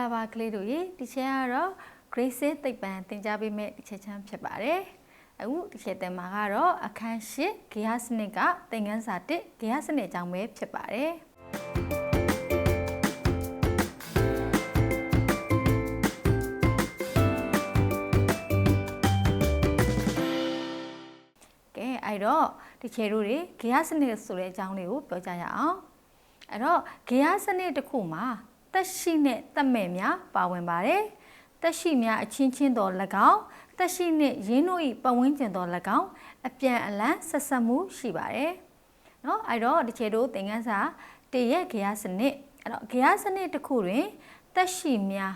္ဂလာပါကလေးတို့ရေဒီချက်ကတော့ grade 6သိပ္ပံသင်ကြားပေးမယ့်ဒီချက်ချမ်းဖြစ်ပါတယ်အခုဒီချက်တင်မှာကတော့အခန်း၈ဂေဟစနစ်ကသင်ခန်းစာ1ဂေဟစနစ်အကြောင်းပဲဖြစ်ပါတယ်ကဲအဲ့တော့ဒီချေတို့တွေဂေဟစနစ်ဆိုတဲ့အကြောင်းလေးကိုပြောကြရအောင်အဲ့တော့ဂေဟစနစ်တစ်ခုမှာ တက်ရှိနှင့်တက်မဲ့များပါဝင်ပါတယ်။တက်ရှိများအချင်းချင်းသော၎င်းတက်ရှိနှင့်ရင်းတို့၏ပတ်ဝန်းကျင်သော၎င်းအပြန်အလှန်ဆက်ဆက်မှုရှိပါတယ်။နော်အဲ့တော့တချေတို့သင်ခန်းစာတရက်ဂရားစနစ်အဲ့တော့ဂရားစနစ်တစ်ခုတွင်တက်ရှိများ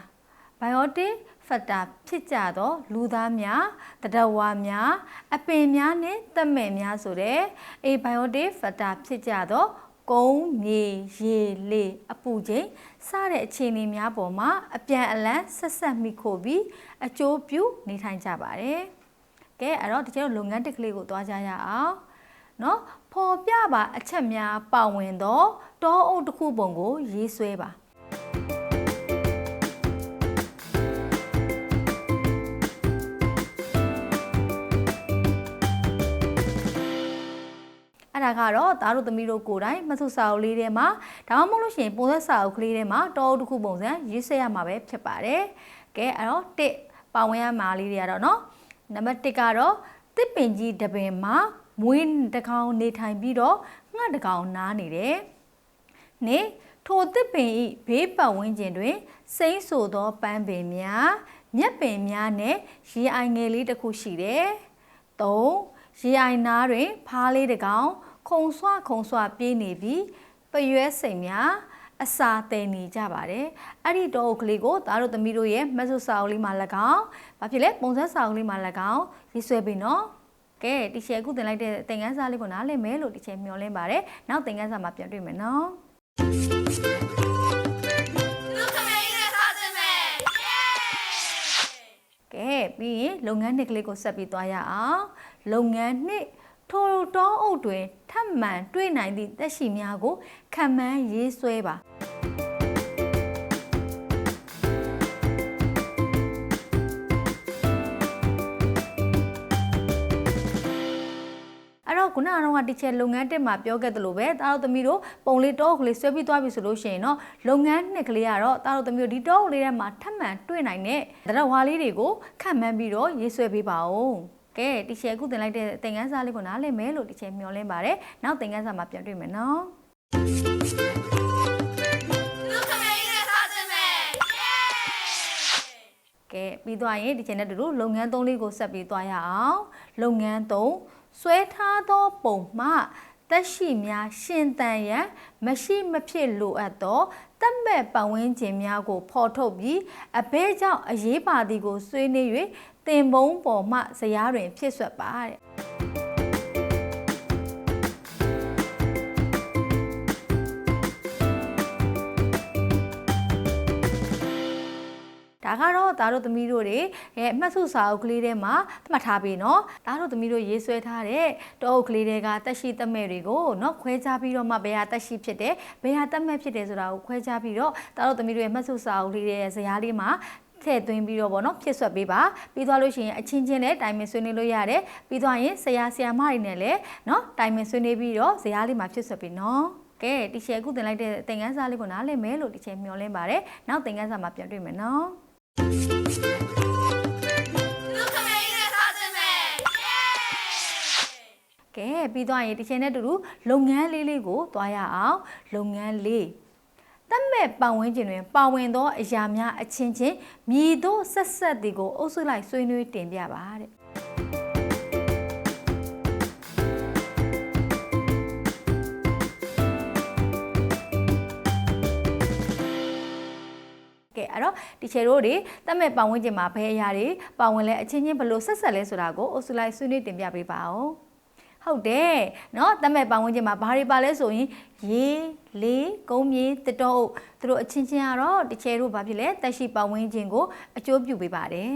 biotic factor ဖြစ်ကြသောလူသားများတဒဝါများအပင်များနှင့်တက်မဲ့များဆိုတဲ့ abiotic factor ဖြစ်ကြသော ကုန်းမြေရေလေအပူချိန်စတဲ့အခြေအနေများပေါ်မှာအပြန်အလှန်ဆက်ဆက်မိခိုပြီးအကျိုးပြုနေထိုင်ကြပါတယ်။ကဲအဲ့တော့ဒီကျတော့လုပ်ငန်းတစ်ကလေးကိုသွားကြရအောင်။နော်ဖော်ပြပါအချက်များပါဝင်သောတောအုပ်တစ်ခုပုံကိုရေးဆွဲပါ။ အဲ့ဒါကတော့သားတို့သမီးတို့ကိုယ်တိုင်မဆုစာအုပ်လေးထဲမှာဒါမှမဟုတ်လို့ရှိရင်ပုံသက်စာအုပ်ကလေးထဲမှာတောအုပ်တစ်ခုပုံစံရေးဆွဲရမှာပဲဖြစ်ပါတယ်။ကဲအဲ့တော့တစ်ပါဝင်ရမှာလေးတွေကတော့နော်နံပါတ်1ကတော့တစ်ပင်ကြီးတပင်မှာမွေးတစ်ကောင်နေထိုင်ပြီးတော့ငှက်တစ်ကောင်နားနေတယ်။နေထိုတစ်ပင်ဤဘေးပတ်ဝန်းကျင်တွင် စိမ့်ဆိုသောပန်းပင်များမြက်ပင်များနဲ့ရေအိုင်ငယ်လေးတစ်ခုရှိတယ်။၃ရေအိုင်နားတွင် ဖားလေးတစ်ကောင် ခုံဆွခုံဆွပြေးနေပြီးပရွဲစိမ်များအစာတည်နေကြပါတယ်အဲ့ဒီတော့ကလေးကိုသားတို့သမီးတို့ရဲ့မဆုစာအုပ်လေးမှာ၎င်းဘာဖြစ်လဲပုံစံစာအုပ်လေးမှာ၎င်းရေးဆွဲပြီနော်ကဲတီချယ်အခုတင်လိုက်တဲ့သင်ခန်းစာလေးကိုနားလည်မယ်လို့တီချယ်မျှော်လင့်ပါတယ်နောက်သင်ခန်းစာမှာပြန်တွေ့မယ်နော်လူခမေးနဲ့စားခြင်းပဲယေကဲပြီးရင်လုပ်ငန်းနှစ်ကလေးကိုဆက်ပြီးသွားရအောင်လုပ်ငန်းနှစ် ထိုတောအုပ်တွင်ထပ်မံတွေ့နိုင်သည့်သက်ရှိများကိုခံမှန်းရေးဆွဲပါအဲ့တော့ခုနကတော့တီချယ်လုပ်ငန်းတက်မှာပြောခဲ့သလိုပဲတားတို့သမီးတို့ပုံလေးတောအုပ်ကလေးဆွဲပြီးသွားပြီဆိုလို့ရှိရင်တော့လုပ်ငန်းနှစ်ကလေးကတော့တားတို့သမီးတို့ဒီတောအုပ်လေးထဲမှာထပ်မံတွေ့နိုင်တဲ့တရဝါလေးတွေကိုခံမှန်းပြီးတော့ရေးဆွဲပေးပါဦး ကဲတီချယ်အခုတင်လိုက်တဲ့သင်ခန်းစာလေးကိုနားလည်မယ်လို့တီချယ်မျှော်လင့်ပါတယ်နောက်သင်ခန်းစာမှာပြန်တွေ့မယ်နော်လူခမေးနဲ့စားခြင်းပဲယေကဲပြီးသွားရင်ဒီချိန်နဲ့တူတူလုပ်ငန်းသုံးလေးကိုဆက်ပြီးသွားရအောင်လုပ်ငန်းသုံးဆွဲထားသောပုံမှတက်ရှိများရှင်တန်ရန်မရှိမဖြစ်လိုအပ်သောတက်မဲ့ပတ်ဝန်းကျင်များကိုဖော်ထုတ်ပြီးအဘဲကြောင့်အရေးပါသည်ကိုဆွေးနွေး၍ တင်ပုံးပေါ်မှဇရားတွင်ဖြစ်ဆွတ်ပါတဲ့ဒါကတော့သားတို့သမီးတို့တွေရဲ့အမှတ်စုစာအုပ်ကလေးထဲမှာမှတ်ထားပြီเนาะသားတို့သမီးတို့ရေးဆွဲထားတဲ့တောအုပ်ကလေးတွေကတက်ရှိတက်မဲ့တွေကိုเนาะခွဲခြားပြီးတော့မှဘယ်ဟာတက်ရှိဖြစ်တယ်ဘယ်ဟာတက်မဲ့ဖြစ်တယ်ဆိုတာကိုခွဲခြားပြီးတော့သားတို့သမီးတို့ရဲ့မှတ်စုစာအုပ်လေးတွေရဲ့ဇာတ်လေးမှာ ထည့်သွင်းပြီးတော့ဗောနော်ဖြစ်ဆွတ်ပေးပါပြီးသွားလို့ရှိရင်အချင်းချင်းလည်းတိုင်ပင်ဆွေးနွေးလို့ရတယ်ပြီးသွားရင်ဆရာဆရာမတွေနဲ့လည်းနော်တိုင်ပင်ဆွေးနွေးပြီးတော့ဇာတ်လေးမှာဖြစ်ဆွတ်ပေးနော်ကဲတီချယ်အခုတင်လိုက်တဲ့သင်ခန်းစာလေးကိုနားလည်မယ်လို့တီချယ်မျှော်လင့်ပါတယ်နောက်သင်ခန်းစာမှာပြန်တွေ့မယ်နော်လူခမေးနဲ့စားခြင်းပဲယေကဲပြီးသွားရင်တစ်ချိန်နဲ့တူတူလုပ်ငန်းလေးလေးကိုသွားရအောင်လုပ်ငန်းလေး တတ်မဲ့ပတ်ဝန်းကျင်တွင်ပါဝင်သောအရာများအချင်းချင်းမြည်သောဆက်ဆက်ဒီကိုအုပ်စုလိုက်ဆွေးနွေးတင်ပြပါတဲ့ကဲအဲ့တော့ဒီချေတို့တွေတတ်မဲ့ပတ်ဝန်းကျင်မှာဘယ်အရာတွေပါဝင်လဲအချင်းချင်းဘယ်လိုဆက်ဆက်လဲဆိုတာကိုအုပ်စုလိုက်ဆွေးနွေးတင်ပြပေးပါဦး ဟုတ်တယ်เนาะတတ်မဲ့ပတ်ဝန်းကျင်မှာဘာတွေပါလဲဆိုရင်ရေလေးကုန်းမြေတတော်အုပ်သူတို့အချင်းချင်းကတော့ဒီချေတို့ဘာဖြစ်လဲတက်ရှိပတ်ဝန်းကျင်ကိုအကျိုးပြုပေးပါတယ်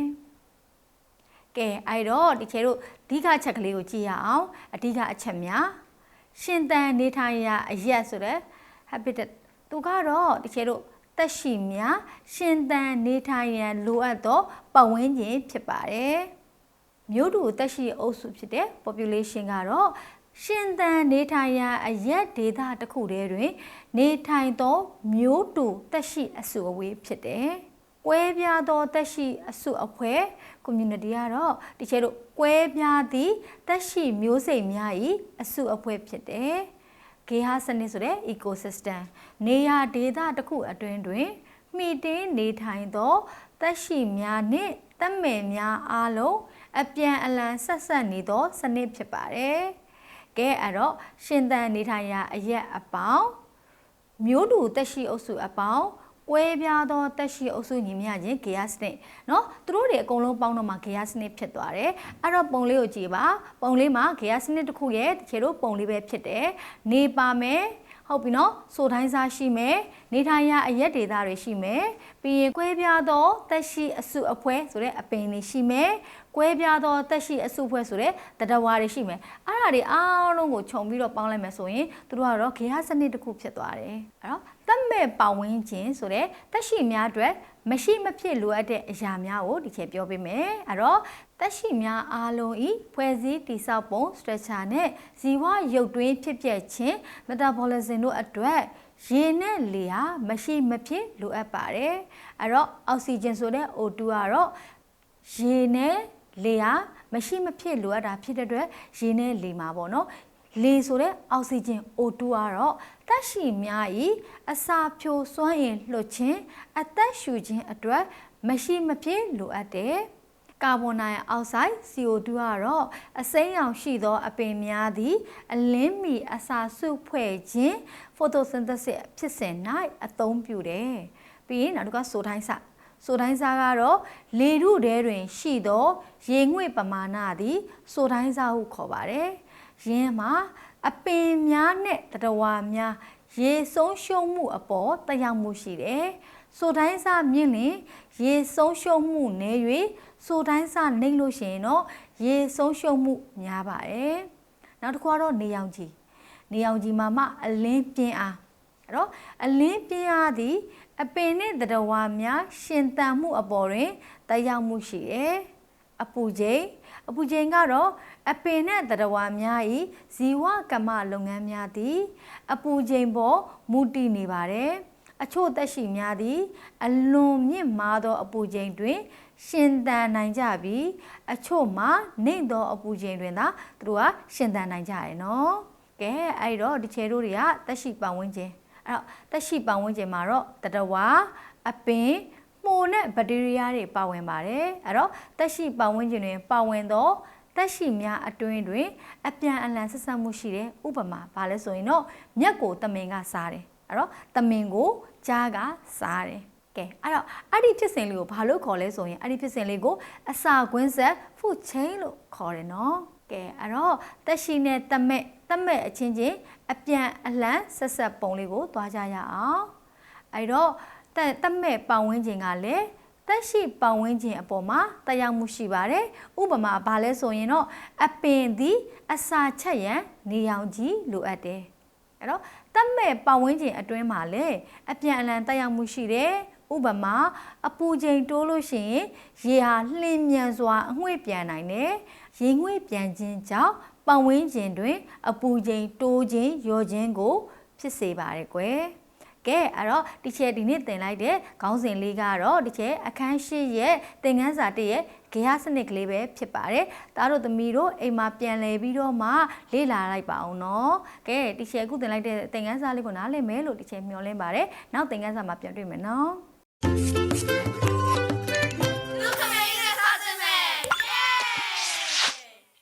ကဲအဲ့တော့ဒီချေတို့အဓိကချက်ကလေးကိုကြည့်ရအောင်အဓိကအချက်များရှင်သန်နေထိုင်ရာအရက်ဆိုတဲ့ habitat သူကတော့ဒီချေတို့ တက်ရှိများရှင်သန်နေထိုင်ရန်လိုအပ်သောပတ်ဝန်းကျင်ဖြစ်ပါတယ်။ မြို့တူတက်ရှိအုပ်စုဖြစ်တဲ့ population ကတော့ရှင်သန်နေထိုင်ရာအရက်ဒေသတစ်ခုတည်းတွင် နေထိုင်သောမြို့တူတက်ရှိအစုအဝေးဖြစ်တယ်။ကွဲပြားသောတက်ရှိအစုအဖွဲ့ community ကတော့တချို့တို့ကွဲပြားသည့်တက်ရှိမျိုးစိတ်များ၏အစုအဖွဲ့ဖြစ်တယ်။ဂေဟစနစ်ဆိုတဲ့ ecosystem နေရာဒေသတစ်ခုအတွင်းတွင်မှီတင်းနေထိုင်သောတက်ရှိများနှင့် တက်မယ်များအားလုံးအပြန်အလှန်ဆက်ဆက်နေသောစနစ်ဖြစ်ပါတယ်။ကဲအဲ့တော့ရှင်သန်နေထိုင်ရာအရက်အပေါင်းမျိုးတူတက်ရှိအုပ်စုအပေါင်းကွဲပြားသောတက်ရှိအုပ်စုညီမျှချင်းဂေယစနစ်เนาะသူတို့တွေအကုန်လုံးပေါင်းတော့မှဂေယစနစ်ဖြစ်သွားတယ်အဲ့တော့ပုံလေးကိုကြည့်ပါပုံလေးမှာဂေယစနစ်တစ်ခုရဲ့တကယ်လို့ပုံလေးပဲဖြစ်တယ်နေပါမယ် ဟုတ်ပြီနော်ဆိုတိုင်းစားရှိမယ်နေထိုင်ရအရက်ဒေတာတွေရှိမယ်ပြီးရင်ကွဲပြားသောတက်ရှိအစုအဖွဲ့ဆိုတဲ့အပင်တွေရှိမယ်ကွဲပြားသောတက်ရှိအစုအဖွဲ့ဆိုတဲ့တတဝါတွေရှိမယ်အဲ့ဒါတွေအားလုံးကိုခြုံပြီးတော့ပေါင်းလိုက်မယ်ဆိုရင်သူတို့ကတော့ဂေဟစနစ်တစ်ခုဖြစ်သွားတယ်အဲ့တော့ တတ်မဲ့ပတ်ဝန်းကျင်ဆိုတဲ့တက်ရှိများအတွက်မရှိမဖြစ်လိုအပ်တဲ့အရာများကိုဒီချက်ပြောပေးမယ်အဲ့တော့တက်ရှိများအားလုံးဤဖွဲ့စည်းတည်ဆောက်ပုံ structure နဲ့ဇီဝရုပ်တွင်းဖြစ်ပျက်ခြင်း metabolism တို့အတွက်ရေနဲ့လေဟာမရှိမဖြစ်လိုအပ်ပါတယ်အဲ့တော့အောက်ဆီဂျင်ဆိုတဲ့ O2 ကတော့ရေနဲ့လေဟာမရှိမဖြစ်လိုအပ်တာဖြစ်တဲ့အတွက်ရေနဲ့လေမှာပေါ့နော် လေဆိုတဲ့အောက်ဆီဂျင် O2 ကတော့တက်ရှိများဤအစာဖြိုစွမ်းအင်လွှတ်ခြင်းအသက်ရှူခြင်းအတွက်မရှိမဖြစ်လိုအပ်တယ်ကာဗွန်ဒိုင်အောက်ဆိုက် CO2 ကတော့အစိမ်းရောင်ရှိသော အပင်များသည်အလင်းမီအစာစုဖွဲ့ခြင်း photosynthesis ဖြစ်စဉ်၌အသုံးပြုတယ်။ပြီးရင်နောက်တစ်ခါဆိုတိုင်းစဆိုတိုင်းစားကတော့လေထုထဲတွင်ရှိသော ရေငွေ့ပမာဏသည် ဆိုတိုင်းစားဟုခေါ်ပါတယ်။ ယင်းမှာအပင်များနဲ့တတဝါများရေဆုံးရှုံးမှုအပေါ်တက်ရောက်မှုရှိတယ်။ဆိုတိုင်းစားမြင့်လင်ရေဆုံးရှုံးမှုနည်း၍ဆိုတိုင်းစားနှိမ့်လို့ရှိရင်တော့ရေဆုံးရှုံးမှုများပါတယ်။နောက်တစ်ခုကတော့နေရောင်ကြီးနေရောင်ကြီးမှာမှအလင်းပြင်းအားအဲ့တော့အလင်းပြင်းအားသည်အပင်နဲ့တရဝါများရှင်သန်မှုအပေါ်တွင်တက်ရောက်မှုရှိတယ်။အပူချိန် အပူချိန်ကတော့အပင်နဲ့တရဝါများ၏ဇီဝကမ္မလုပ်ငန်းများသည် အပူချိန်ပေါ်မူတည်နေပါတယ်။အချို့သက်ရှိများသည် အလွန်မြင့်မားသော အပူချိန်တွင် ရှင်သန်နိုင်ကြပြီးအချို့မှာနှိမ့်သော အပူချိန်တွင်သာသူတို့ကရှင်သန်နိုင်ကြရယ်နော်။ကဲအဲ့တော့ဒီချေတို့တွေကသက်ရှိပတ်ဝန်းကျင်အဲ့တော့သက်ရှိပတ်ဝန်းကျင်မှာတော့တတဝါအပင် မှုနဲ့ဘက်တီးရီးယားတွေပါဝင်ပါတယ်အဲ့တော့သက်ရှိပတ်ဝန်းကျင်တွင်ပါဝင်သောသက်ရှိများအတွင်းတွင်အပြန်အလှန်ဆက်ဆက်မှုရှိတယ်ဥပမာဘာလဲဆိုရင်တော့မြက်ကိုတမင်ကစားတယ်အဲ့တော့တမင်ကိုကြားကစားတယ်ကဲအဲ့တော့အဲ့ဒီဖြစ်စဉ်လေးကိုဘာလို့ခေါ်လဲဆိုရင်အဲ့ဒီဖြစ်စဉ်လေးကိုအစာကွင်းဆက် food chain လို့ခေါ်တယ်နော်ကဲအဲ့တော့တက်ရှိနဲ့တမက်တမက်အချင်းချင်းအပြန်အလှန်ဆက်ဆက်ပုံလေးကိုသွားကြရအောင်အဲ့တော့ တက်တမက်ပတ်ဝန်းကျင်ကလည်းတက်ရှိပတ်ဝန်းကျင်အပေါ်မှာတက်ရောက်မှုရှိပါတယ်ဥပမာဘာလဲဆိုရင်တော့အပင်သည်အစာချက်ရန်နေရောင်ကြီးလိုအပ်တယ်အဲ့တော့တတ်မဲ့ပတ်ဝန်းကျင်အတွင်းမှာလည်းအပြန်အလှန်တက်ရောက်မှုရှိတယ်ဥပမာအပူချိန်တိုးလို့ရှိရင်ရေဟာလှင်မြန်စွာအငွေ့ပြန်နိုင်တယ်ရေငွေ့ပြန်ခြင်းကြောင့်ပတ်ဝန်းကျင်တွင် အပူချိန်တိုးခြင်းလျော့ခြင်းကို ဖြစ်စေပါတယ်ကွယ် ကဲအဲ့တော့ဒီချက်ဒီနေ့သင်လိုက်တဲ့ခေါင်းစဉ်လေးကတော့ဒီချက်အခန်းရှိရဲ့သင်ခန်းစာတရဲ့ဂေယစနစ်ကလေးပဲဖြစ်ပါတယ်။ဒါတို့သမီးတို့အိမ်မှာပြန်လည်ပြီးတော့မှလေ့လာလိုက်ပါအောင်နော်။ကဲဒီချက်အခုသင်လိုက်တဲ့သင်ခန်းစာလေးကိုနားလည်မယ်လို့ဒီချက်မျှော်လင့်ပါတယ်။နောက်သင်ခန်းစာမှာပြန်တွေ့မယ်နော်။